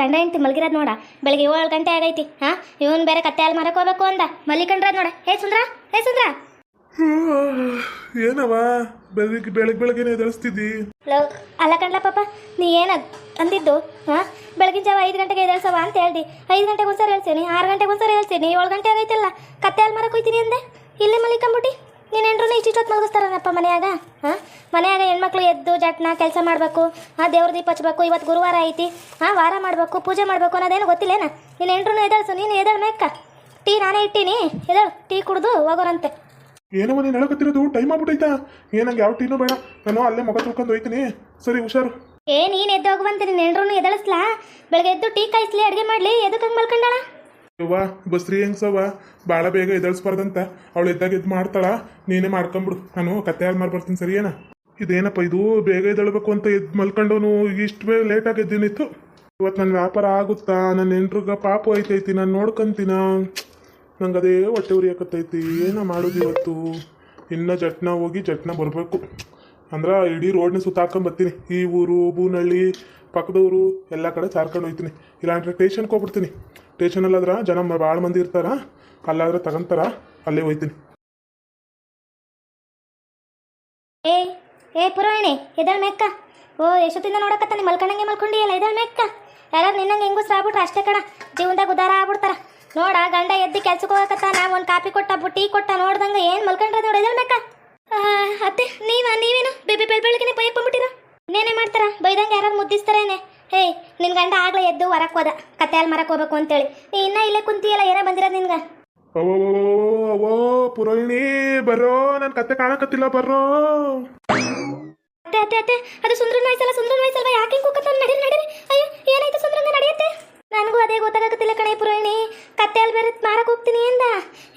ಗಂಡ ಹೆಂಡತಿ ಮಲಗಿರೋದು ನೋಡ. ಬೆಳಗ್ಗೆ ಏಳು ಗಂಟೆ ಆಗೈತಿ. ಹಾ? ಇವನ್ ಬೇರೆ ಕತ್ತೆ ಅಲ್ಲಿ ಮಾರಕ್ ಹೋಗ್ಬೇಕು ಅಂದ. ಮಲಿಕಂಡ್ರದ್ ನೋಡ. ಹೇ ಸುಂದ್ರ ಹೇ ಸುಂದ್ರ. ಏನವ ಬೆಳಿಗ್ಗೆ ಬೆಳಗ್ಗೆ ಬೆಳಗ್ಗೆನೆ ಎದುರಿಸ್ತಿದ್ದಿ ಅಲ್ಲ ಕಣ್ಲ ಪಾಪ ನೀ ಏನ ಅಂದಿದ್ದು? ಹಾ? ಬೆಳಗಿನ ಜಾವ ಐದು ಗಂಟೆಗೆ ಎದಳ್ಸವ ಅಂತ ಹೇಳ್ದಿ. ಐದು ಗಂಟೆಗೆ ಒಂದ್ಸರಿ ಹೇಳ್ತೀನಿ ಆರು ಗಂಟೆಗೆ ಒಂದ್ಸರಿ ಹೇಳ್ತೀನಿ ಏಳು ಗಂಟೆ ಆಗೈತಲ್ಲ. ಕತ್ತೆ ಅಲ್ಲಿ ಮರಕ್ಕೆ ಹೋಯ್ತೀನಿ ಅಂದೆ. ಇಲ್ಲೇ ಮಲಿಕಂಬಿಟ್ಟು ನೀನು ಹೆಂಡ್ರನ್ನ ಇಷ್ಟಿಷ್ಟೊತ್ತು ಮಲಗಿಸ್ತಾರನಪ್ಪ ಮನೆಯಾಗ ಹಾಂ? ಮನೆಯಾಗ ಹೆಣ್ಮಕ್ಳು ಎದ್ದು ಜಟ್ನ ಕೆಲಸ ಮಾಡಬೇಕು ಹಾಂ ದೇವ್ರ ದೀಪ ಹಚ್ಬೇಕು ಇವತ್ತು ಗುರುವಾರ ಐತಿ ಹಾಂ ವಾರ ಮಾಡಬೇಕು ಪೂಜೆ ಮಾಡಬೇಕು ಅನ್ನೋದೇನು ಗೊತ್ತಿಲ್ಲೇನ? ನೀನು ಹೆಂಡ್ರನ್ನ ಎದ್ದೇಳ್ಸು ನೀನು ಎದಳ್ ಮೇಕ್ಕ. ಟೀ ನಾನೇ ಇಟ್ಟೀನಿ ಎದಳು ಟೀ ಕುಡ್ದು ಹೋಗೋರಂತೆ. ಏನೋ ನೀನು ಹೇಳಕತ್ತಿರೋದು? ಟೈಮ್ ಆಗ್ಬಿಟ್ಟೈತಾ? ಏನಂಗೆ ಯಾವ ಟೀನೂ ಬೇಡ. ನಾನು ಅಲ್ಲೇ ಮಗ ತೊಳ್ಕೊಂಡು ಹೋಯ್ತೀನಿ. ಸರಿ ಹುಷಾರು. ಏ ನೀನು ಎದ್ದು ಹೋಗುವಂತೆ ನೀನು ಹೆಂಡ್ರನ್ನು ಎದಳಿಸ್ಲಾ ಬೆಳಗ್ಗೆ ಎದ್ದು ಟೀ ಕಾಯಿಸ್ಲಿ ಅಡುಗೆ ಮಾಡಲಿ ಎದಕ್ಕೆ ಹಂಗೆ ಮಲ್ಕೊಂಡಾಳ? ಯವ್ವ, ಬಸ್ರಿ ಹೆಂಗ್ಸವ್ವ ಭಾಳ ಬೇಗ ಎದಳಿಸ್ಬಾರ್ದಂತ ಅವಳು ಇದ್ದಾಗ ಇದು ಮಾಡ್ತಾಳ, ನೀನೇ ಮಾಡ್ಕೊಂಬಿಡು. ನಾನು ಕತ್ತೆ ಹಾಲು ಮಾರಿ ಬರ್ತೀನಿ ಸರಿ ಏನ ಇದೇನಪ್ಪ ಇದು? ಬೇಗ ಎದ್ದೇಳ್ಬೇಕು ಅಂತ ಎದ್ದು ಮಲ್ಕೊಂಡವನು ಇಷ್ಟು ಬೇಗ ಲೇಟಾಗಿ ಎದ್ದಿನಿತ್ತು ಇವತ್ತು ನನ್ನ ವ್ಯಾಪಾರ ಆಗುತ್ತಾ? ನನ್ನ ಎಂಟ್ರಿಗೆ ಪಾಪು ಐತೈತಿ, ನಾನು ನೋಡ್ಕೊಂತೀನ? ನಂಗೆ ಅದೇ ಹೊಟ್ಟೆ ಉರಿಯಾಕತ್ತೈತಿ. ಏನ ಮಾಡೋದು ಇವತ್ತು? ಇನ್ನು ಜಟ್ನ ಹೋಗಿ ಜಟ್ನ ಬರಬೇಕು. ಅಂದ್ರೆ ಇಡೀ ರೋಡ್ನ ಸುತ್ತಾಕೊಂಡ್ ಬರ್ತೀನಿ. ಈ ಊರು ಭೂನಳ್ಳಿ ಪಕ್ಕದ ಊರು ಎಲ್ಲ ಕಡೆ ಸಾರ್ಕೊಂಡು ಹೋಗ್ತೀನಿ ಇಲ್ಲಾಂದ್ರೆ ಟೇಷನ್ಗೆ ಹೋಗ್ಬಿಡ್ತೀನಿ. ಸ್ಟೇಷನಲ್ಲಾದ್ರೆ ಜನ ಭಾಳ ಮಂದಿ ಇರ್ತಾರ. ಅಲ್ಲಾದ್ರೆ ತಗೊಂತಾರ. ಅಲ್ಲೇ ಹೋಯ್ತೀನಿ. ಏ ಏ ಪುರಾಣಿ ಎದಳ್ ಮೆಕ್ಕ. ಓ, ಎಷ್ಟೊತ್ತಿಂದ ನೋಡಕತ್ತ ನೀ ಮಲ್ಕೊಂಡಿ ಮಲ್ಕೊಂಡಿಯಲ್ಲ ಎದಳ್ ಮೆಕ್ಕ. ಯಾರು ನಿನ್ನಂಗೆ ಹೆಂಗೂ ಆಗ್ಬಿಟ್ರೆ ಅಷ್ಟೇ ಕಣ ಜೀವನದಾಗ ಉದಾರ ಆಗ್ಬಿಡ್ತಾರ. ನೋಡ, ಗಂಡ ಎದ್ದು ಕೆಲ್ಸಕ್ಕೆ ಹೋಗಕತ್ತ ಒಂದು ಕಾಪಿ ಕೊಟ್ಟ, ಬುಟ್ಟಿ ಕೊಟ್ಟ, ನೋಡ್ದಂಗೆ ಏನು ಮಲ್ಕೊಂಡ್ರೆ ನೋಡಿ ಎದಳ್ ಮೆಕ್ಕ. ಅತ್ತೆ, ನೀವ, ನೀವೇನು? ಬೇಬಿ ಬೆಳ್ ಬೈಕ್ ಬಂದ್ಬಿಟ್ಟಿರ? ಇನ್ನೇನೇ ಮಾಡ್ತಾರ? ಬೈದಂಗೆ ಯಾರು ಮುದ್ದಿಸ್ತಾರೇನೆ? ಹೇ ನಿನ್ ಗಂಡ ಆಗ್ಲೇ ಎದ್ದು ಹೊರಕ್ ಹೋದ. ಕತ್ತೆ ಹಾಲು ಮರಕ್ ಹೋಗ್ಬೇಕು ಅಂತೇಳಿ. ನೀ ಇನ್ನ ಇಲ್ಲೇ ಕುಂತಿಯಲ್ಲ ಏನೋ ಬಂದಿರೋದು ನಿನ್ಗ? ಅವೋ ಅವೋ ಪುರೋಹಿಣಿ ಬರೋ ನನ್ ಕತ್ತೆ ಕಾಣಕತ್ತಿಲ್ಲ ಬರ್ರೋ. ಅತ್ತೆ ಅತ್ತೆ ಅತ್ತೆ ಅದು ಸುಂದ್ರನ ವಯಸ್ಸಲ್ಲ ಸುಂದ್ರನ ವಯಸ್ಸಲ್ವಾ ಯಾಕೆ ಹಿಂಗ್ ಕೂಕತ್ತ? ನಡೀರಿ ನಡೀರಿ ಅಯ್ಯೋ ಏನಾಯ್ತು ಸುಂದ್ರಂಗ ನಡೆಯುತ್ತೆ? ನನಗೂ ಅದೇ ಗೊತ್ತಾಗಕತ್ತಿಲ್ಲ ಕಣೆ ಪುರೋಹಿಣಿ ಕತ್ತೆ ಅಲ್ಲಿ ಬೇರೆ ಮಾರಕ್ ಹೋಗ್ತೀನಿ ಅಂದ.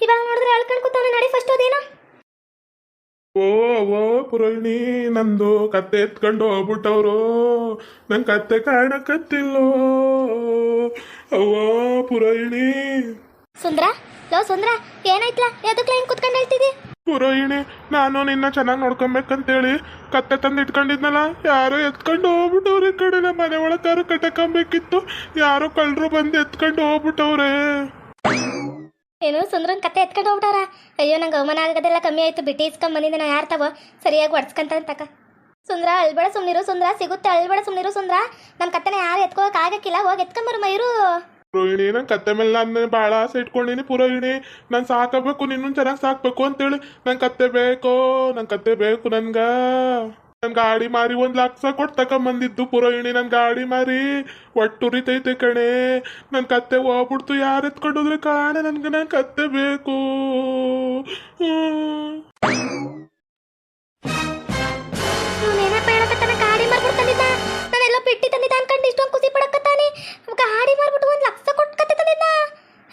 ಇವಾಗ ನೋಡಿದ್ರೆ ಅಳ್ಕೊಂಡ್ ಕೂತವನ ನಡಿ ಫಸ್ಟ್ ಅದೇನೋ ಓ ಓ ಪುರೋಹಿಣಿ ನಂದು ಕತ್ತೆ ಎತ್ಕೊಂಡು ಹೋಗ್ಬಿಟ್ಟವ್ರು. ನಂಗೆ ಕತ್ತೆ ಕಾಣಕತ್ತಿಲ್ಲೋ. ಓ ಪುರೋಹಿಣಿ. ಸುಂದ್ರ? ಲೋ ಸುಂದ್ರ ಏನಾಯ್ತಲ್ಲ ಎದಕ್ಲ ಹಿಂಗ್ ಕುತ್ಕೊಂಡು ಹೇಳ್ತಿದಿ ಪುರೋಹಿಣಿ ನಾನು ನಿನ್ನ ಚೆನ್ನಾಗಿ ನೋಡ್ಕೊಬೇಕಂತೇಳಿ ಕತ್ತೆ ತಂದು ಇಟ್ಕೊಂಡಿದ್ನಲ್ಲ ಯಾರೋ ಎತ್ಕೊಂಡು ಹೋಗ್ಬಿಟ್ಟವ್ರೆ ಈ ಕಡೆ. ನಮ್ಮ ಮನೆ ಒಳಗಾರು ಕಟ್ಟಕೊಂಬೇಕಿತ್ತು ಯಾರೋ ಕಳ್ಳರು ಬಂದು ಎತ್ಕೊಂಡು ಹೋಗ್ಬಿಟ್ಟವ್ರೆ. ಏನು ಸುಂದ್ರನ್ ಕತೆ ಎತ್ಕೊಂಡು ಹೋಗ್ಬಿಟ್ಟಾರ ಅಯ್ಯೋ, ನಂಗೆ ಅವಮಾನ ಆಗೋದೆಲ್ಲ ಕಮ್ಮಿ ಆಯ್ತು. ಬಿಟ್ಟಿ ಇಸ್ಕೊಂಡ್ ಬಂದಿದ್ದೆ ನಾ, ಯಾರು ಸರಿಯಾಗಿ ಒಡ್ಸ್ಕಂತ ತಕ. ಸುಂದ್ರ, ಅಳ್ಬೇಡ ಸುಮ್ನಿರು ಸುಂದ್ರ. ಸಿಗುತ್ತೆ, ಅಳ್ಬೇಡ ಸುಮ್ನಿರು ಸುಂದ್ರ. ನಮ್ಮ ಕತೆನ ಯಾರು ಎತ್ಕೋಕ್ ಆಗಕ್ಕಿಲ್ಲ. ಹೋಗಿ ಎತ್ಕೊಂಬರು ಮೈರು ಪುರೋಹಿಣಿ ನನ್ ಕತ್ತೆ ಮೇಲೆ ನಾನು ಭಾಳ ಆಸೆ ಇಟ್ಕೊಂಡಿನಿ. ಪುರೋಹಿಣಿ, ನಾನು ಸಾಕಬೇಕು ನಿನ್ನೂ ಚೆನ್ನಾಗಿ ಸಾಕ್ಬೇಕು ಅಂತೇಳಿ. ನಂಗೆ ಕತ್ತೆ ಬೇಕು, ನಂಗೆ ಕತ್ತೆ ಬೇಕು ನನ್ಗ. ನನ್ ಗಾಡಿ ಮಾರಿ ಒಂದ್ ಲಕ್ಷ ಕೊಟ್ಟು ತಕೊಂಬಂದಿದ್ದು ಪುರೋಹಿಣಿ ನನ್ ಗಾಡಿ ಮಾರಿ. ಒಟ್ಟುರಿತೈತೆ ಕಣೆ. ನನ್ ಕತ್ತೆ ಹೋಗ್ಬಿಡ್ತು ಯಾರು ಎತ್ಕೊಂಡೋದ್ರೆ ಕಾಣೆ ನನ್ಗೆ, ನನ್ ಕತ್ತೆ ಬೇಕು.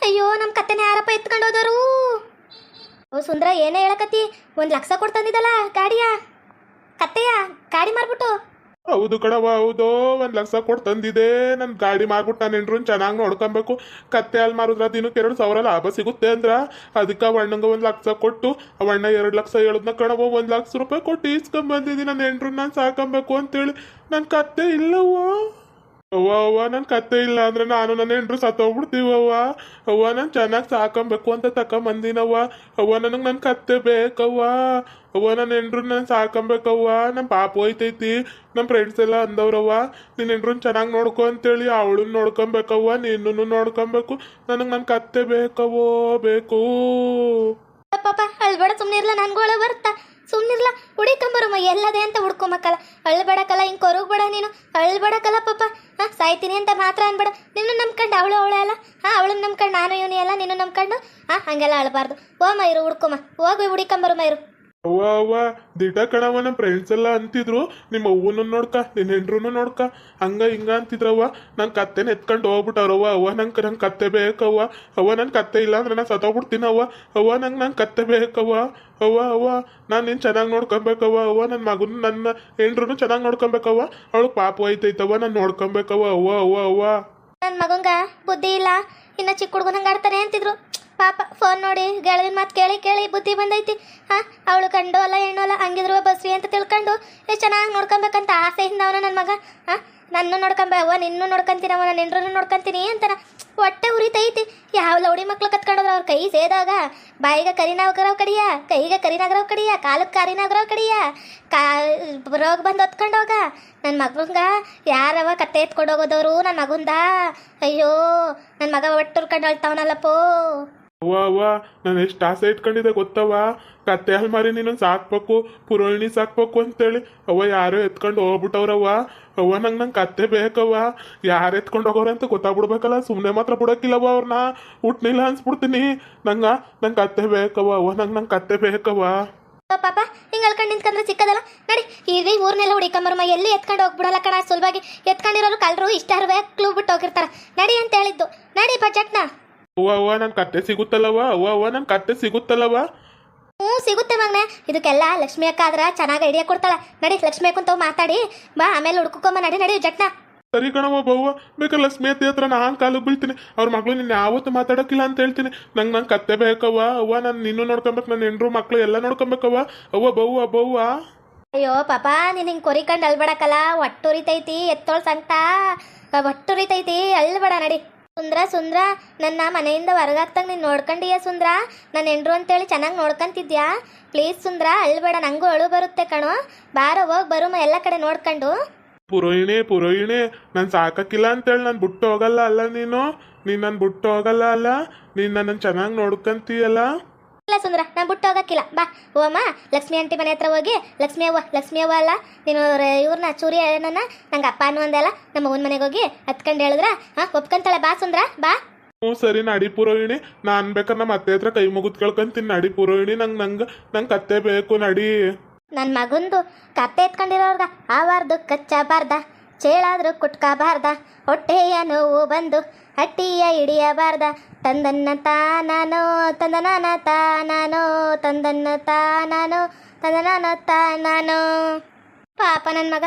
ಅಯ್ಯೋ ನಮ್ಮ ಯಾರಪ್ಪ ಎತ್ಕೊಂಡು ಹೋದರು? ಓ ಸುಂದ್ರ, ಏನೇ ಹೇಳಕತ್ತಿ? ಒಂದ್ ಲಕ್ಷ ಕೊಡ್ತಂದಿದ್ದಲ್ಲ ಗಾಡಿಯ? ಕತ್ತೆಯ ಗಾಡಿ ಮಾರ್ಬಿಟ್ಟು. ಹೌದು ಕಣವ ಹೌದು. ಒಂದ್ ಲಕ್ಷ ಕೊಟ್ಟು ತಂದಿದೆ. ನನ್ ಗಾಡಿ ಮಾರ್ಬಿಟ್ಟು ನಾನು ಹೆಂಡ್ರನ್ ಚೆನ್ನಾಗಿ ನೋಡ್ಕೊಬೇಕು. ಕತ್ತೆ ಅಲ್ಲಿ ಮಾರಿದ್ರ ದಿನಕ್ಕೆ ಎರಡು ಸಾವಿರ ಲಾಭ ಸಿಗುತ್ತೆ ಅಂದ್ರ. ಅದಕ್ಕೆ ಅಣ್ಣಂಗ ಒಂದ್ ಲಕ್ಷ ಕೊಟ್ಟು ಅವಣ್ಣ ಎರಡು ಲಕ್ಷ ಹೇಳದ್ನ ಕಣವ ಒಂದ್ ಲಕ್ಷ ರೂಪಾಯಿ ಕೊಟ್ಟು ಈಸ್ಕೊಂಡ್ ಬಂದಿದ್ದೀನಿ. ನನ್ನ ಹೆಂಡ್ರು ನಾನು ಸಾಕೊಬೇಕು ಅಂತೇಳಿ. ನನ್ ಕತ್ತೆ ಇಲ್ಲವ್ವ. ಅವ್ವ ಅವ್ವ, ನನ್ ಕತ್ತೆ ಇಲ್ಲ ಅಂದ್ರೆ ನಾನು ನನ್ನ ಹೆಂಡ್ರು ಸತ್ತೋಗ್ಬಿಡ್ತೀವವ್ವ ಅವ್ವ. ನಾನು ಚೆನ್ನಾಗಿ ಸಾಕೊಂಬೇಕು ಅಂತ ತಕೊಂಬಂದಿನವ್ವ ಅವ್ವ. ನನಗೆ ನನ್ನ ಕತ್ತೆ ಬೇಕವ್ವ. ಅವ್ವ ನನ್ನ ಹೆಂಡ್ರು ನಾನು ಸಾಕೊಂಬೇಕವ್ವ. ನಮ್ಮ ಪಾಪ ಹೋಯ್ತೈತಿ. ನಮ್ಮ ಫ್ರೆಂಡ್ಸ್ ಎಲ್ಲ ಅಂದವ್ರವ್ವ. ನಿನ್ನ ಹೆಂಡ್ರನ್ನ ಚೆನ್ನಾಗಿ ನೋಡ್ಕೊ ಅಂತೇಳಿ ಅವಳನ್ನ ನೋಡ್ಕೊಬೇಕವ್ವ ನಿನ್ನೂ ನೋಡ್ಕೊಬೇಕು. ನನಗೆ ನನ್ನ ಕತ್ತೆ ಬೇಕವೋ ಬೇಕು. ಪಾಪ ಅಳ್ಬೇಡ ಇರಲ್ಲ ನನ್ಗೂ ಅಳ ಬರ್ತಾ ಸುಮ್ಮನಿರ್ಲ ಹುಡಿಕೊಂಬರಮ್ಮ ಎಲ್ಲದೆ ಅಂತ ಹುಡ್ಕೊಂಬಕ್ಕಲ್ಲ ಅಳ್ಬೇಡಕ್ಕಲ್ಲ ಹಿಂಗೆ ಕೊರಗಬೇಡ ನೀನು. ಅಳ್ಬೇಡಕ್ಕಲ್ಲ ಪಾಪ. ಹಾಂ, ಸಾಯ್ತೀನಿ ಅಂತ ಮಾತ್ರ ಅನ್ಬೇಡ. ನಿನ್ನ ನಂಬ್ಕೊಂಡು ಅವಳು ಅವಳೆ ಅಲ್ಲ. ಹಾಂ, ಅವಳನ್ನ ನಂಬ್ಕೊಂಡು ನಾನು ಇವನಿ ಅಲ್ಲ ನಿನ್ನ ನಂಬ್ಕೊಂಡು. ಹಾಂ, ಹಂಗೆಲ್ಲ ಅಳಬಾರ್ದು. ಓಮ್ಮ ಇರು ಹುಡ್ಕೊಮ್ಮ ಹೋಗಿ ಹುಡಿಕೊಂಬರು ಮೈರು. ಅವ್ವ ಅವ್ವ, ದಿಟ ಕಣವ ನಮ್ಮ ಫ್ರೆಂಡ್ಸ್ ಎಲ್ಲ ಅಂತಿದ್ರು. ನಿಮ್ಮ ಅವ್ವನು ನೋಡ್ಕ, ನಿನ್ನ ಹೆಂಡ್ರು ನೋಡ್ಕ. ಹಂಗ ಹಿಂಗ ಅಂತಿದ್ರವ್ವ. ನನ್ನ ಕತ್ತೆನ ಎತ್ಕೊಂಡು ಹೋಗ್ಬಿಟ್ಟವ್ರವ್ವ ಅವ್ವ, ನಂಗೆ ನಂಗೆ ಕತ್ತೆ ಬೇಕವ್ವ. ಅವ್ವ ನನ್ನ ಕತ್ತೆ ಇಲ್ಲ ಅಂದ್ರೆ ನಾನು ಸತೋಗ್ಬಿಡ್ತೀನವ್ವ ಅವ್ವ, ನಂಗೆ ನಂಗೆ ಕತ್ತೆ ಬೇಕವ್ವ. ಅವ್ವ ಅವ್ವ, ನಾನು ನೀನು ಚೆನ್ನಾಗಿ ನೋಡ್ಕೊಬೇಕವ್ವ. ಅವ್ವ ನನ್ನ ಮಗನ, ನನ್ನ ಹೆಂಡ್ರೂ ಚೆನ್ನಾಗಿ ನೋಡ್ಕೊಬೇಕವ್ವ. ಅವಳು ಪಾಪ ಐತೈತವ್ವ ನಾನು ನೋಡ್ಕೊಬೇಕವ್ವ. ಅವ್ವ ಅವ್ವ ಅವ್ವ. ನನ್ನ ಮಗಂಗ ಬುದ್ಧಿ ಇಲ್ಲ. ಇನ್ನ ಚಿಕ್ಕ ಹುಡುಗನಂಗೆ ಆಡ್ತಾರೆ ಅಂತಿದ್ರು. ಪಾಪ ಫೋನ್ ನೋಡಿ ಗೆಳವಿನ ಮಾತು ಕೇಳಿ ಕೇಳಿ, ಬುದ್ಧಿ ಬಂದೈತಿ. ಹಾಂ, ಅವಳು ಕಂಡು ಅಲ್ಲ ಹೆಣ್ಣು ಅಲ್ಲ, ಹಂಗಿದ್ರು ಬಸ್ರಿ ಅಂತ ತಿಳ್ಕೊಂಡು ಎಷ್ಟು ಚೆನ್ನಾಗಿ ನೋಡ್ಕೊಬೇಕಂತ ಆಸೆಯಿಂದ ಅವನ ನನ್ನ ಮಗ. ಹಾಂ, ನನ್ನ ನೋಡ್ಕೊಂಬ, ಅವ್ವ, ನಿನ್ನೂ ನೋಡ್ಕೊಂತೀನಿ ಅವ ನನ್ನ ಹೆಂಡ್ರನ್ನು ನೋಡ್ಕೊಂತೀನಿ ಅಂತಾನ. ಹೊಟ್ಟೆ ಉರಿತೈತಿ. ಯಾವ ಲೌಡಿ ಮಕ್ಳು ಕತ್ಕೊಂಡೋದ್ರ ಅವ್ರ ಕೈ ಸೇದಾಗ. ಬಾಯಿಗೆ ಕರಿನಾಗ್ರವ್ ಕಡಿಯ, ಕೈಗೆ ಕರಿನಾಗ್ರವ್ ಕಡಿಯ ಕಾಲಕ್ಕೆ ಕರಿನಾಗ್ರವ್ ಕಡಿಯ. ಕಾ, ರೋಗ ಬಂದು ಹೊತ್ಕೊಂಡೋಗ. ನನ್ನ ಮಗಂಗ, ಯಾರವ ಕತ್ತೆ ಎತ್ಕೊಂಡು ಹೋಗೋದವ್ರು? ನನ್ನ ಮಗುಂದ? ಅಯ್ಯೋ ನನ್ನ ಮಗ ಒಟ್ಟು ಕಂಡು ಅಳ್ತಾವನಲ್ಲಪ್ಪೋ ಅವ್ವ ಅವ್ವ, ನಾನು ಎಷ್ಟು ಆಸೆ ಇಟ್ಕೊಂಡಿದ್ದೆ ಗೊತ್ತವ ಕತ್ತೆ ಅಲ್ಮಾರಿ ನೀನು ಸಾಕ್ಬೇಕು, ಪುರೋಹಿಣಿ ಸಾಕ್ಬೇಕು ಅಂತೇಳಿ ಅವ್ವ ಯಾರೋ ಎತ್ಕೊಂಡು ಹೋಗ್ಬಿಟ್ಟವ್ರವ್ವ. ಅವ್ವ, ನಂಗೆ ನಂಗೆ ಕತ್ತೆ ಬೇಕವ್ವ. ಯಾರು ಎತ್ಕೊಂಡು ಹೋಗೋರು ಅಂತ ಗೊತ್ತಾಗ್ಬಿಡ್ಬೇಕಲ್ಲ ಸುಮ್ಮನೆ ಮಾತ್ರ ಬಿಡೋಕ್ಕಿಲ್ಲವ್ವ ಅವ್ರನ್ನ ಹುಟ್ನಿಲ್ಲ ಅನ್ಸ್ಬಿಡ್ತೀನಿ. ನಂಗೆ ನಂಗೆ ಕತ್ತೆ ಬೇಕವ್ವ, ಅವ್ವ, ನಂಗೆ ನಂಗೆ ಕತ್ತೆ ಬೇಕವ್ವ. ಪಾಪ, ಹಿಂಗೆ ಅಲ್ಕೊಂಡು ನಿಂತ್ಕೊಂಡ್ರೆ ಸಿಕ್ಕದಲ್ಲ ನಡಿ ಈಗ ಊರ್ನೆಲ್ಲ ಹುಡುಕಮ್ಮ ಎಲ್ಲಿ ಎತ್ಕೊಂಡು ಹೋಗ್ಬಿಡಲ್ಲ ಕಣ? ಸುಲಭವಾಗಿ ಎತ್ಕೊಂಡಿರೋರು ಕಲ್ರು ಇಷ್ಟಾರು ಕ್ಲೂ ಬಿಟ್ಟು ಹೋಗಿರ್ತಾರ. ನಡಿ ಅಂತ ಹೇಳಿದ್ದು. ನಡಿ ಬಜೆಟ್ನ. ಅವ್ವ ಅವ್ವ ನನ್ನ ಕತ್ತೆ ಸಿಗುತ್ತಲ್ಲವ್ವ? ಅವ್ವ ಅವ್ವ ನನ್ನ ಕತ್ತೆ ಸಿಗುತ್ತಲ್ಲವ ಹ್ಞೂ ಸಿಗುತ್ತೆ ಮಗನೆ. ಇದಕ್ಕೆಲ್ಲ ಲಕ್ಷ್ಮಿ ಅಕ್ಕ ಆದ್ರೆ ಚೆನ್ನಾಗಿ ಐಡಿಯಾ ಕೊಡ್ತಾಳೆ. ನಡಿ ಲಕ್ಷ್ಮಿ ಅಕ್ಕಂತ ಮಾತಾಡಿ. ಬಾ ಆಮೇಲೆ ಹುಡ್ಕೊಂಬ ನಡಿ ನಡಿ ಜಟ್ನ. ಸರಿ ಕಣವ ಬವ್ವ. ಬೇಕಾದ್ರೆ ಲಕ್ಷ್ಮಿ ಅತ್ತಿ ಹತ್ರ ನಾನು ಕಾಲು ಬೀಳ್ತೀನಿ. ಅವ್ರ ಮಗಳು ನಿನ್ನ ಯಾವತ್ತು ಮಾತಾಡೋಕ್ಕಿಲ್ಲ ಅಂತ ಹೇಳ್ತೀನಿ. ನಂಗೆ ನಂಗೆ ಕತ್ತೆ ಬೇಕವ್ವ. ಅವ್ವ ನಾನು ನಿನ್ನೂ ನೋಡ್ಕೊಬೇಕು. ನನ್ನ ಹೆಂಡ್ರು ಮಕ್ಳು ಎಲ್ಲ ನೋಡ್ಕೊಬೇಕವ್ವ. ಅವ್ವ ಬವ್ವ ಬವ್ವ. ಅಯ್ಯೋ ಪಾಪ ನೀನು ಹಿಂಗೆ ಕೊರಿಕಂಡು ಒಟ್ಟು ಒಟ್ಟುರಿತೈತಿ ಎತ್ತೋಳ್ ಸಂಕಟ. ಒಟ್ಟುರಿತೈತಿ ಅಲ್ಬೇಡ ನಡಿ. ಸುಂದ್ರ ಸುಂದ್ರ, ನನ್ನ ಮನೆಯಿಂದ ಹೊರಗಾಗ್ತಾಗ ನೀನು ನೋಡ್ಕೊಂಡಿಯ ಸುಂದ್ರ? ನನ್ನ ಹೆಂಡ್ರು ಅಂತೇಳಿ ಚೆನ್ನಾಗಿ ನೋಡ್ಕೊಂತಿದ್ಯಾ? ಪ್ಲೀಸ್ ಸುಂದ್ರ, ಅಳ್ಬೇಡ, ನಂಗೂ ಅಳು ಬರುತ್ತೆ ಕಣೋ. ಬಾರೋ, ಹೋಗಿ ಬರುಮ ಎಲ್ಲ ಕಡೆ ನೋಡ್ಕೊಂಡು. ಪುರೋಹಿಣಿ ಪುರೋಹಿಣಿ, ನಾನು ಸಾಕಕ್ಕಿಲ್ಲ ಅಂತೇಳಿ ನಾನು ಬಿಟ್ಟು ಹೋಗಲ್ಲ ಅಲ್ಲ ನೀನು? ನೀನು ನಾನು ಬಿಟ್ಟು ಹೋಗಲ್ಲ ಅಲ್ಲ? ನೀನು ನನ್ನ ಚೆನ್ನಾಗಿ ನೋಡ್ಕೊಂತೀಯಲ್ಲ? ಇಲ್ಲ ಸುಂದ್ರ ನಾನು ಬಿಟ್ಟು ಹೋಗಕ್ಕಿಲ್ಲ. ಬಾ ಓಮ್ಮ ಲಕ್ಷ್ಮಿ ಆಂಟಿ ಮನೆ ಹತ್ರ ಹೋಗಿ ಲಕ್ಷ್ಮಿ ಅವ್ವ ಲಕ್ಷ್ಮಿ ಅವ್ವ ಅಲ್ಲ ನೀನು ಇವ್ರನ್ನ ಚೂರಿ ಏನನ್ನ ನಂಗೆ ಅಪ್ಪ ಅನ್ನೋ ಅಂದಲ್ಲ ನಮ್ಮ ಅವ್ವನ ಮನೆಗೆ ಹೋಗಿ ಹತ್ಕೊಂಡು ಹೇಳಿದ್ರ? ಹಾ ಒಪ್ಕೊಂತಾಳೆ ಬಾ ಸುಂದ್ರ ಬಾ. ಹ್ಞೂ ಸರಿ ನಡಿ ಪುರೋಹಿಣಿ ನಾನು ಬೇಕಾದ್ರೆ ನಮ್ಮ ಅತ್ತೆ ಹತ್ರ ಕೈ ಮುಗಿದ್ ಕೇಳ್ಕೊಂತೀನಿ ನಡಿ ಪುರೋಹಿಣಿ ನಂಗೆ ನಂಗೆ ನಂಗೆ ಕತ್ತೆ ಬೇಕು ನಡಿ. ನನ್ನ ಮಗಂದು ಕತ್ತೆ ಎತ್ಕೊಂಡಿರೋರ್ಗ ಆವಾರ್ದು ಕಚ್ಚಬಾರ್ದ ಚೇಳಾದ್ರೂ ಕುಟ್ಕಬಾರ್ದ ಹೊಟ್ಟೆಯ ನೋವು ಬಂದು ಹಟ್ಟಿಯ ಹಿಡಿಯಬಾರ್ದ. ತಂದನ್ನ ತಾನೋ ತಂದನಾನ ತಾನೋ ತಂದನ್ನ ತಾನೋ ತಂದನಾನ ತಾನೋ ಪಾಪ ನನ್ನ ಮಗ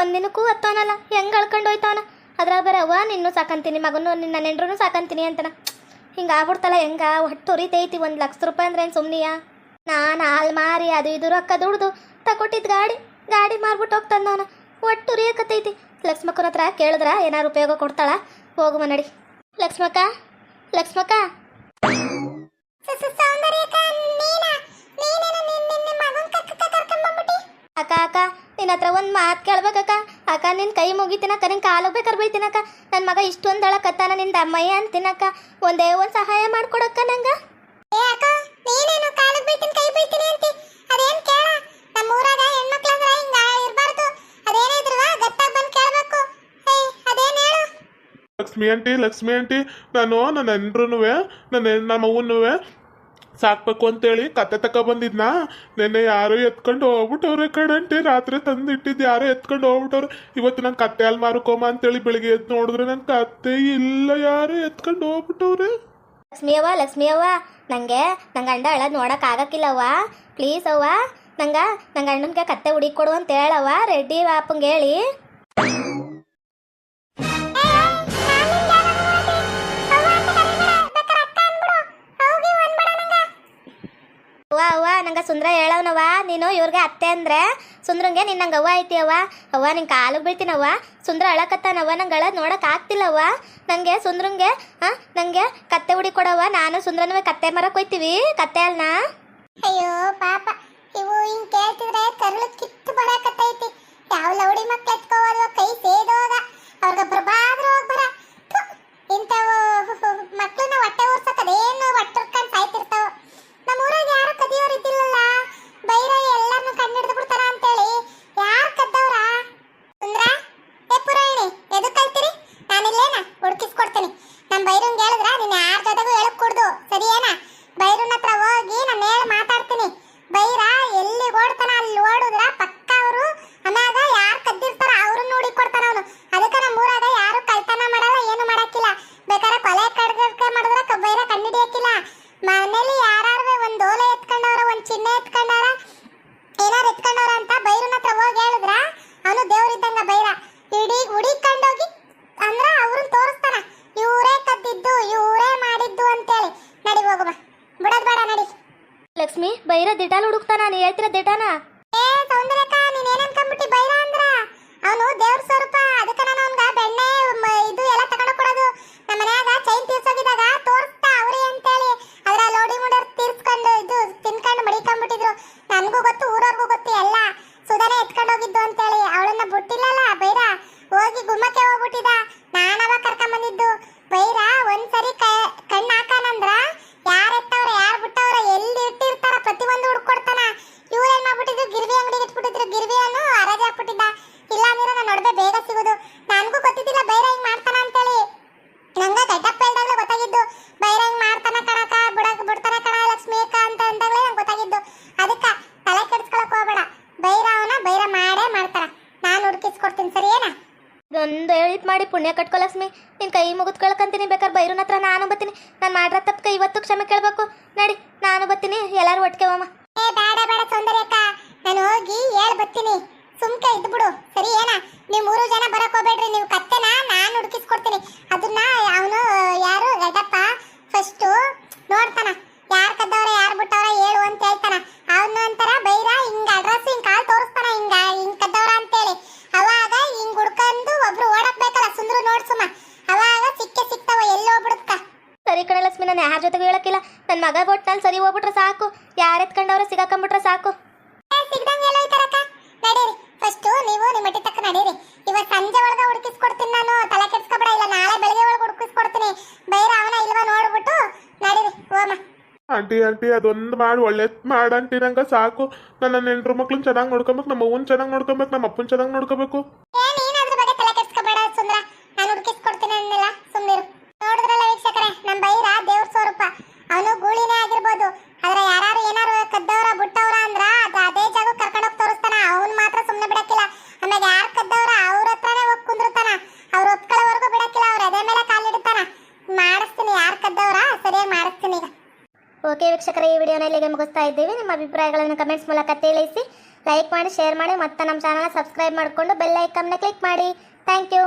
ಒಂದಿನಕ್ಕೂ ಹತ್ತವನಲ್ಲ ಹೆಂಗೆ ಅಳ್ಕೊಂಡು ಹೋಯ್ತವನ? ಅದ್ರಾಗ ಬರವ್ವ, ನಿನ್ನೂ ಸಾಕಂತೀನಿ, ಮಗನೂ, ನಿನ್ನ ನೆಂಡ್ರೂ ಸಾಕಂತೀನಿ ಅಂತನ. ಹಿಂಗೆ ಆಗ್ಬಿಡ್ತಲ್ಲ, ಹೆಂಗ? ಹೊಟ್ಟು ಉರಿತೈತಿ, ಒಂದು ಲಕ್ಷ ರೂಪಾಯಿ ಅಂದ್ರೆ ಏನು ಸುಮ್ಮನಿಯಾ ನಾನು ಹಾಲು ಮಾರಿ, ಅದು ಇದು ರೊಕ್ಕ ದುಡ್ದು ತಗೊಟ್ಟಿದ್ ಗಾಡಿ ಗಾಡಿ ಮಾರ್ಬಿಟ್ಟು ಹೋಗ್ತಂದವನ ಒಟ್ಟು ಉರಿಯಕತ್ತೈತಿ. ಲಕ್ಷ್ಮಕ್ಕನ ಹತ್ರ ಕೇಳಿದ್ರ, ಏನಾರು ಉಪಯೋಗ ಕೊಡ್ತಾಳ? ಹೋಗುವ ನಡಿ. ಲಕ್ಷ್ಮಕ್ಕ ಲಕ್ಷ್ಮಕ್ಕ. ಅಕ್ಕ ಅಕ್ಕ ನಿನ್ನ ಹತ್ರ ಒಂದು ಮಾತು ಕೇಳ್ಬೇಕಕ್ಕ ಅಕ್ಕ. ನಿನ್ನ ಕೈ ಮುಗಿತೀನಕ್ಕ ನಿನ್ನ ಕಾಲು ಬೀಳ್ತೀನಕ್ಕ ನನ್ನ ಮಗ ಇಷ್ಟೊಂದು ಅಳಕತ್ತಾನ ನಿಂದ ಅಮ್ಮಯ್ಯ ಅಂತೀನಕ್ಕ ಒಂದೇ ಒಂದು ಸಹಾಯ ಮಾಡ್ಕೊಡಕ್ಕ ನಂಗೆ. ಏ ಅಕ್ಕ ನೀನೇನು ಕಾಲಿಗೆ ಬೀಳ್ತೀನಿ ಕೈ ಬೀಳ್ತೀನಿ ಅಂತಿ ಅದೇನ್ ಕೇಳ ನಮ್ಮ ಊರಾಗ ಹೆಣ್ಮಕ್ಳು ಅಂದ್ರೆ ಹಿಂಗ ಇರ್ಬಾರ್ದು ಅದೇನೇ ಇದ್ರು ಗತ್ತಾಗ ಬಂದು ಕೇಳ್ಬೇಕು ಏಯ್ ಅದೇನ್ ಹೇಳು ಲಕ್ಷ್ಮಿ ಆಂಟಿ ಲಕ್ಷ್ಮಿ ಆಂಟಿ, ನಾನು ನನ್ನ ಹೆಂಡ್ರೂ ನನ್ನ ನಮ್ಮ ಸಾಕ್ಬೇಕು ಅಂತೇಳಿ ಕತ್ತೆ ತಕ ಬಂದಿದ್ನ? ನೆನ್ನೆ ಯಾರೋ ಎತ್ಕೊಂಡು ಹೋಗ್ಬಿಟ್ಟವ್ರೆ ಕಣಂಟಿ ರಾತ್ರಿ ತಂದಿಟ್ಟಿದ್ದು ಯಾರೋ ಎತ್ಕೊಂಡು ಹೋಗ್ಬಿಟ್ಟವ್ರು. ಇವತ್ತು ನಂಗೆ ಕತ್ತೆ ಅಲ್ಲಿ ಮಾರುಕೋಮ ಅಂತೇಳಿ ಬೆಳಿಗ್ಗೆ ಎದ್ದು ನೋಡಿದ್ರೆ ನನ್ನ ಕತ್ತೆ ಇಲ್ಲ ಯಾರು ಎತ್ಕೊಂಡು ಹೋಗ್ಬಿಟ್ಟವ್ರೆ. ಲಕ್ಷ್ಮಿ ಲಕ್ಷ್ಮಿಯವ್ವ ಲಕ್ಷ್ಮಿ ಅವ್ವ, ನಂಗೆ ಗಂಡ ಅಳ ನೋಡಕ್ ಆಗಕ್ಕಿಲ್ಲವ್ವ ಪ್ಲೀಸ್ ಅವ್ವ, ನಂಗೆ ನಂಗೆ ಅಣ್ಣನಿಗೆ ಕತ್ತೆ ಹುಡುಕಿ ಕೊಡು ಅಂತ ಹೇಳವ್ವ. ರೆಡ್ಡಿ ಅಪ್ಪಂಗೆ ಹೇಳಿ. ಅವ್ವ ಅವ್ವ, ನಂಗೆ ಸುಂದ್ರ ಹೇಳವ್ನವ್ವ. ನೀನು ಇವ್ರಿಗೆ ಅತ್ತೆ ಅಂದ್ರೆ ಸುಂದ್ರಂಗೆ ನಿನ್ನ ನಂಗೆ ಅವ್ವ ಐತಿ ಅವ್ವ ಅವ್ವ ನಿಂಗೆ ಕಾಲಿಗೆ ಬೀಳ್ತೀನವ್ವ. ಸುಂದ್ರ ಅಳಕತ್ತಾನವ್ವ, ನಂಗೆ ಅಳ ನೋಡಕ್ ಆಗ್ತಿಲ್ಲವ್ವ. ನನಗೆ ಸುಂದ್ರಂಗೆ, ಹಾಂ ನನಗೆ ಕತ್ತೆ ಹುಡಿ ಕೊಡವ್ವ. ನಾನು ಸುಂದ್ರನ ಕತ್ತೆ ಮರಕ್ ಹೋಯ್ತೀವಿ. ಕತ್ತೆ ಅಲ್ನ? ಅಯ್ಯೋ, ಪಾಪ. ಇವು ಹಿಂಗ್ ಕೇಳ್ತಿದ್ರೆ ಕರುಳು ಕಿತ್ತು ಬಡಕತ್ತೈತಿ ಯಾವ ಲೌಡಿ ಮಕ್ಳು ಎತ್ಕೋವಲ್ವ, ಕೈ ಸೇದೋಗ ಅವ್ರಿಗೆ ಬರ್ಬಾದ್ರು ಹೋಗ್ಬರ ಇಂಥವು ಮಕ್ಳನ್ನ ಹೊಟ್ಟೆ ಉರ್ಸಕ್ ಅದೇನು ಹೊಟ್ಟರ್ಕೊಂಡ್ ಸಾಯ್ತಿರ್ತಾವ ನಮ್ಮ ಊರಾಗ ಯಾರು ಕದಿಯೋರು ಇದ್ದಿಲ್ಲಲ್ಲ ಬೈರ ಎಲ್ಲಾರ್ನು ಕಣ್ಣಿಡ್ದು ಬಿಡ್ತಾರ ಅಂತೇಳಿ ಯಾರು ಕದ್ದವ್ರ ಸುಂದ್ರ ಏ ಪುರಾಣಿಣಿ ಎದು ಕಲ್ತಿರಿ ನಾನಿಲ್ಲೇನ ಹುಡುಕಿಸ್ಕೊಡ್ತೀನಿ ನಮ್ಮ ಬೈರಂಗ್ ಹೇಳಿದ್ರ ನೀನ್ ಯಾರ ಜೊತೆಗೂ ಹೇಳಕ್ ಕೊಡ್ದು ಸರಿಯೇನಾ ಬೈರನ್ ಹತ್ರ ಹೋಗಿ ನಾನು ಹೇಳಿ ಮಾತಾಡ್ತೀನಿ ಬೈರ ಎಲ್ಲಿ ಓಡ್ತಾನ ಅಲ್ಲಿ ಓಡುದ್ರ ಪಕ್ಕ ಅವರು ಆಮ್ಯಾಗ ಯಾರು ಕದ್ದಿರ್ತಾರ ಅವ್ರನ್ನ ನೋಡಿ ಕೊಡ್ತಾನ ಅವನು ಅದಕ್ಕೆ ನಮ್ಮ ಊರಾಗ ಯಾರು ಕಳ್ತನ ಮಾಡಲ್ಲ ಏನು ಮಾಡಕ್ಕಿಲ್ಲ ಬೇಕಾದ್ರೆ ಕೊಲೆ ಕಡ್ಗಕ್ಕೆ ಮಾಡಿದ್ರ ಕ- ಬೈರ ಕಣ್ಣಿಡಿಯಕ್ಕಿಲ್ಲ ಮನೇಲಿ ಯಾರಾದ್ರೂ ಒಂದು ಓಲೆ ಎತ್ಕೊಂಡವ್ರ ಒಂದು ಚಿನ್ನ ಎತ್ಕೊಂಡವ್ರ ಏನಾರು ಎತ್ಕೊಂಡವ್ರ ಅಂತ ಬೈರನ ಹತ್ರ ಹೋಗಿ ಹೇಳಿದ್ರ ಅವನು ದೇವ್ರಿದ್ದಂಗ ಬೈರ. ಇಡೀ ಹುಡಿಕೊಂಡೋಗಿ ಅಂದ್ರ ಅವ್ರನ್ನ ತೋರಿಸ್ತಾನ ಇವರೇ ಕದ್ದಿದ್ದು ಇವರೇ ಮಾಡಿದ್ದು ಅಂತೇಳಿ. ನಡಿ ಹೋಗುವ ಬಿಡೋದ್ ಬೇಡ ನಡಿ. ಲಕ್ಷ್ಮಿ ಬೈರ ದಿಟಾಲ್ ಹುಡುಕ್ತಾನ ನೀ ಹೇಳ್ತಿರ ದಿಟಾನ? ಏ ಸೌಂದರ್ಯಕ್ಕ ನೀನ್ ಏನ್ ಅನ್ಕೊಂಡ್ಬಿಟ್ಟಿ ಬೈರ ಅಂದ್ರ ಅವನು ದೇವ್ರ ಸ್ವರೂಪ ಅದಕ್ಕ ನಾನು ಹೋಗ್ಬಿಟ್ಟಿದ ನಾನವ ಕರ್ಕೊಂಡ್ ಬಂದಿದ್ದು ಬೈರ ಒಂದ್ಸರಿ ಕ- ಕಣ್ಣ್ ಹಾಕಾನಂದ್ರ ಯಾರ್ ಎತ್ತವ್ರ ಯಾರ್ ಬಿಟ್ಟವ್ರ ಎಲ್ಲಿ ಇಟ್ಟಿರ್ತಾರ ಪ್ರತಿಯೊಂದು ಹುಡ್ಕೊಡ್ತಾನ ಇವ್ರು ಏನ್ ಮಾಡ್ಬಿಟ್ಟಿದ್ರು ಗಿರ್ವಿ ಅಂಗಡಿಗೆ ಇಟ್ಬಿಟ್ಟಿದ್ರು ಗಿರ್ವಿಯನ್ನು ಹರಾಜ್ ಹಾಕ್ಬಿಟ್ಟಿದ್ದ ಇಲ್ಲ ಅಂದ್ರೆ ನನ್ನ ನಡುವೆ ಬೇಗ ಸಿಗೋದು ನನಗೂ ಗೊತ್ತಿದ್ದಿಲ್ಲ ಬೈರ ಹಿಂಗ್ ಮಾಡ್ತಾನ ಅಂತೇಳಿ ನಂಗ ಗಡ್ಡಪ್ಪ ಇಲ್ದಾಗ್ಲೇ ಗೊತ್ತಾಗಿದ್ದು ಬೈರ ಹಿಂಗ್ ಮಾಡ್ತಾನ ಕಣಕ ಬಿಡಕ್ ಬಿಡ್ತಾನ ಕಣ ಲಕ್ಷ್ಮಿ ಅಕ್ಕ ಅಂತ ಅಂದಾಗ್ಲೇ ನಂಗೆ ಗೊತ್ತಾಗಿದ್ದು ಅದಕ್ಕ ತಲೆ ಕೆಡ್ಸ್ಕೊಳಕ್ ಹೋಗ್ಬೇಡ ಬೈರ ಅವನ ಬೈರ ಮಾಡೇ ಮಾಡ್ತಾರ ನಾನು ಹುಡುಕಿಸ್ಕೊಡ್ತೀನಿ ಸರಿ ಏನಾ ಒಂದು ಹೇಳಿದ್ ಮಾಡಿ ಪುಣ್ಯ ಕಟ್ಕೊ ನಿನ್ ಕೈ ಮುಗಿದ್ ಕೇಳ್ಕಂತೀನಿ ಬೇಕಾದ್ರೆ ಬೈರೂನ್ ಹತ್ರ ನಾನು ಬತ್ತೀನಿ ನಾನು ಮಾಡ್ರ ತಪ್ಪಕ ಇವತ್ತು ಕ್ಷಮೆ ಕೇಳ್ಬೇಕು. ನಡಿ, ನಾನು ಬತ್ತೀನಿ ಎಲ್ಲಾರು ಒಟ್ಟಿಗೆ ಹೋಮ ಏ, ಬೇಡ ಬೇಡ ತೊಂದರೆ ಅಕ್ಕ. ನಾನು ಹೋಗಿ ಹೇಳಿ ಬರ್ತೀನಿ. ಸುಮ್ಕೆ ಇದ್ಬಿಡು ಸರಿ, ಏನ? ನೀವು ಮೂರು ಜನ ಬರಕ್ ಹೋಗ್ಬೇಡ್ರಿ. ನೀವು ಕತ್ತೆನ ನಾನು ಹುಡುಕಿಸ್ಕೊಡ್ತೀನಿ. ಅದನ್ನ ಅವನು ಯಾರು, ಗಡ್ಡಪ್ಪ ಫಸ್ಟು ನೋಡ್ತಾನ. ಯಾರ್ ಕದ್ದವ್ರ, ಯಾರ್ ಬಿಟ್ಟವ್ರ ಹೇಳು ಅಂತ ಹೇಳ್ತಾನ ಅವನು ಅಂತಾರ ಬೈರ ಹಿಂಗ ಅಡ್ರೆಸ್ ಹಿಂಗ್ ಕಾಲ್ ತೋರಿಸ್ತಾನ ಹಿಂಗ ಹಿಂಗ್ ಕದ್ದವ್ರ ಅಂತೇಳಿ ಅವಾಗ ಹಿಂಗ್ ಹುಡ್ಕಂದು ಒಬ್ರು ಓಡಕ್ ಬೇಕಲ್ಲ ಸುಂದ್ರು ನೋಡ್ಸುಮ ಅವಾಗ ಸಿಕ್ಕೆ ಸಿಕ್ತವ ಎಲ್ಲಿ ಹೋಗ್ಬಿಡುತ್ತ ಸರಿ ಕಣೆ ಲಕ್ಷ್ಮಿ ನಾನು ಯಾರ ಜೊತೆಗೂ ಹೇಳಕ್ಕಿಲ್ಲ ನನ್ನ ಮಗ ಒಟ್ನಲ್ಲಿ ಸರಿ ಹೋಗ್ಬಿಟ್ರೆ ಸಾಕು ಯಾರು ಎತ್ಕೊಂಡವ್ರು ಸಿಗಾಕೊಂಬಿಟ್ರೆ ಸಾಕು ಸಿಗ್ದಂಗೆ ಎಲ್ಲ ಹೋಯ್ತಾರಕ್ಕ ನಡೀರಿ ಫಸ್ಟ್ ನೀವು ನಿಮ್ಮ ಮಟ್ಟಿ ತಕ್ಕ ನಡೀರಿ ಇವತ್ತು ಸಂಜೆ ಒಳಗೆ ಹುಡುಕಿಸ್ಕೊಡ್ತೀನಿ ನಾನು ತಲೆ ಕೆಡ್ಸ್ಕೊಬೇಡ ಇಲ್ಲ ನಾಳೆ ಬೆಳಗ್ಗೆ ಒಳಗೆ ಹುಡುಕಿಸ್ಕೊಡ್ತೀನಿ ಬೈರ ಅವನ ಇಲ್ವಾ ನೋಡ್ಬಿಟ್ಟು ನಡೀರಿ ಹೋಮ ಆಂಟಿ ಆಂಟಿ ಅದೊಂದು ಮಾಡಿ ಒಳ್ಳೇದ್ ಮಾಡಂಟಿ ನಂಗೆ ಸಾಕು ನನ್ನ ನೆಂಟ್ರು ಮಕ್ಳನ್ನ ಚೆನ್ನಾಗಿ ನೋಡ್ಕೊಬೇಕು ನಮ್ಮ ಅವ್ವನ್ ಚೆನ್ನಾಗಿ ನೋಡ್ಕೊಬೇಕು ನಮ್ಮ ಅಪ್ಪನ ಚೆನ್ನಾಗಿ ನೋಡ್ಕೋಬೇಕು ಏ ನೀನ್ ಅದ್ರ ಬಗ್ಗೆ ತಲೆ ಕೆಡ್ಸ್ಕೊಬೇಡ ಸುಂದ್ರ ನಾನು ಹುಡುಕಿಸ್ಕೊಡ್ತೀನಿ ಅನ್ನಿಲ್ಲ ಸುಮ್ಮನಿರು ನೋಡಿದ್ರಲ್ಲ ವೀಕ್ಷಕರೇ ನಮ್ಮ ಬೈರ ದೇವ್ರ ಸ್ವರೂಪ ಅವನು ಗೂಳಿನೇ ಆಗಿರ್ಬೋದು ಆದ್ರೆ ಯಾರು ಏನಾರು ಕದ್ದವ್ರ ಬಿಟ್ಟವ್ರ ಅಂದ್ರ ಅದ ಅದೇ ಜಾಗ ಕರ್ಕೊಂಡೋಗಿ ತೋರಿಸ್ತಾನ ಅವ್ನ್ ಮಾತ್ರ ಸುಮ್ಮನೆ ಬಿಡಕ್ಕಿಲ್ಲ ಆಮೇಲೆ ಯಾರು ಕದ್ದವ್ರ ಅವ್ರ ಹತ್ರನೇ ಹೋಗಿ ಕುಂದಿರ್ತಾನ ಅವ್ರ ಒಪ್ಕೊಳ್ಳೋವರೆಗೂ ಬಿಡಕ್ಕಿಲ್ಲ ಅವ್ರ ಎದೆ ಮೇಲೆ ಕಾಲಿಡ್ತಾನ ಮಾಡಿಸ್ತೀನಿ ಯಾರು ಕದ್ದವ್ರ ಸರಿಯಾಗಿ ಮಾಡಿಸ್ತೀನಿ ಈಗ ಓಕೆ ವೀಕ್ಷಕರೇ ಈ ವಿಡಿಯೋನ ಇಲ್ಲಿಗೆ ಮುಗಿಸ್ತಾ ಇದ್ದೀವಿ. ನಿಮ್ಮ ಅಭಿಪ್ರಾಯಗಳನ್ನು ಕಮೆಂಟ್ಸ್ ಮೂಲಕ ತಿಳಿಸಿ. ಲೈಕ್ ಮಾಡಿ ಶೇರ್ ಮಾಡಿ, ಮತ್ತು ನಮ್ಮ ಚಾನಲ್ನ ಸಬ್ಸ್ಕ್ರೈಬ್ ಮಾಡಿಕೊಂಡು ಬೆಲ್ ಐಕನ್ನ ಕ್ಲಿಕ್ ಮಾಡಿ. Thank you